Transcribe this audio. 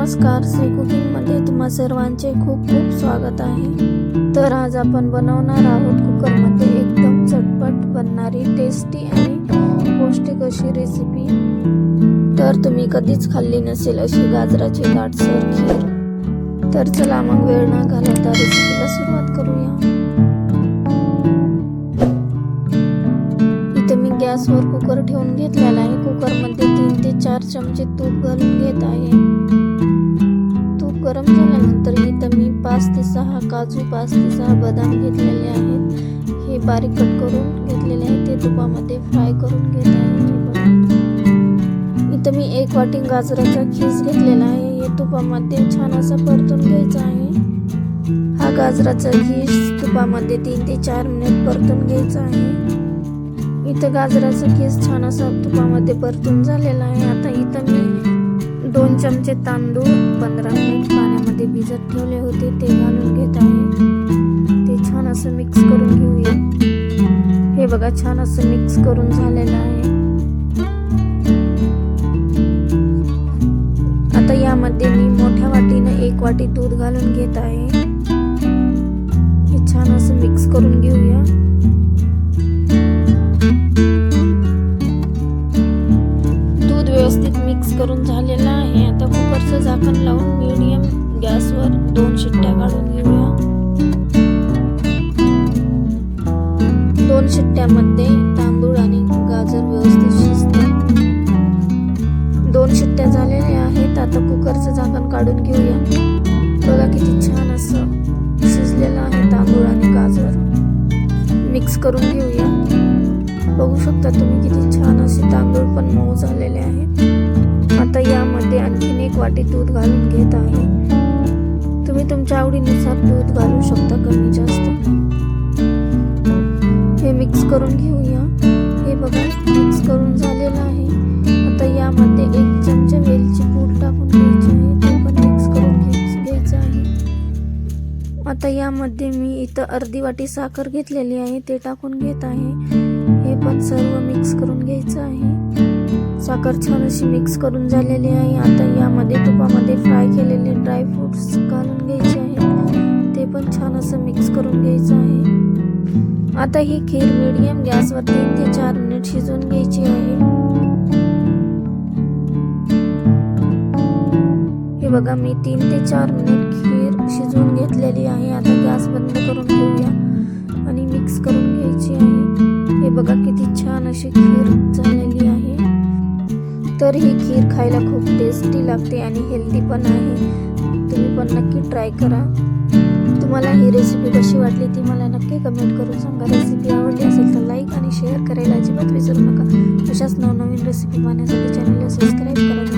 नमस्कार सी कुकिंगमध्ये तुम्हा सर्वांचे खूप खूप स्वागत आहे. तर आज आपण बनवणार आहोत कुकरमध्ये एकदम चटपट बनणारी टेस्टी आणि पौष्टिक अशी रेसिपी तर तुम्ही कधीच खाल्ली नसेल अशी गाजराची दाटसर खीर. तर चला मग वेळ न घालवता रेसिपीला सुरुवात करूया. इथे मी गॅसवर कुकर ठेवून घेतलेला आहे. कुकरमध्ये तीन ते चार चमचे तूप घालून घेत आहे. सहा काजू पाच ते सहा बदाम घेतलेले आहेत. हे बारीक कट करून घेतलेले आहे. ते तुपामध्ये फ्राय करून घेत आहे इथं मी एक वाटी गाजराचा खीस घेतलेला आहे. हे तुपामध्ये छान असा परतून घ्यायचा आहे. हा गाजराचा खीस तुपामध्ये तीन ते चार मिनिट परतून घ्यायचा आहे. इथं गाजराचा केस छान असा तुपामध्ये परतून झालेला आहे. आता इथं मी दोन चमचे तांदूळ पंधरा मिनिट पाण्यामध्ये भिजत ठेवले होते ते घालून घेत आहे. ते छान असं मिक्स करून घेऊया. हे बघा छान असं मिक्स करून झालेलं आहे. आता यामध्ये मी मोठ्या वाटीनं एक वाटी दूध घालून घेत आहे. हे छान असं मिक्स करून घेऊया. दूध व्यवस्थित मिक्स करून झालेलं आहे. आता कुकरचं झाकण लावून मीडियम गॅसवर दोन शिट्ट्या काढून घेऊया. दोन शिट्ट्यामध्ये तांदूळ आणि गाजर व्यवस्थित शिजतात दोन शिट्ट्या झालेल्या आहेत आता कुकरचं झाकण काढून घेऊया. बघा किती छान असं शिजलेलं आहे तांदूळ आणि गाजर. मिक्स करून घेऊया. बघू शकता तुम्ही किती छान असे तांदूळ पण मऊ झालेले आहेत. आता यामध्ये आणखीन एक वाटी दूध घालून घेत आहे. तुमच्या आवडीनुसार दूध घालू शकता कमी जास्त हे मिक्स करून घेऊया. हे बघा मिक्स करून झालेलं आहे. आता यामध्ये एक चमचा वेलची पूड टाकून घ्यायची आहे. ते पण मिक्स करून घ्यायचं आहे. आता यामध्ये मी इथं अर्धी वाटी साखर घेतलेली आहे. ते टाकून घेत आहे. हे पण सर्व मिक्स करून घ्यायचं आहे. साखर छान अशी मिक्स करून झालेली आहे. आता यामध्ये तुपामध्ये फ्राय केलेले ड्रायफ्रुट्स पण छान असं मिक्स करून घ्यायचं आहे. आता ही खीर मीडियम गॅसवर तीन ते चार मिनिट शिजवून घ्यायची आहे. हे बघा मी तीन ते चार मिनिट खीर शिजवून घेतलेली आहे. आता गॅस बंद करून घेऊया आणि मिक्स करून घ्यायची आहे. हे बघा किती छान अशी खीर झालेली आहे. तर ही खीर खायला खूप टेस्टी लागते आणि हेल्दी पण आहे. तुम्ही पण नक्की ट्राय करा. तुम्हाला ही रेसिपी कशी वाटली ती मला नक्की कमेंट करून सांगा. रेसिपी आवडली असेल तर लाईक आणि शेअर करायला अजिबात विसरू नका. अशाच नवनवीन रेसिपी पाहण्यासाठी चॅनलला सबस्क्राईब करा.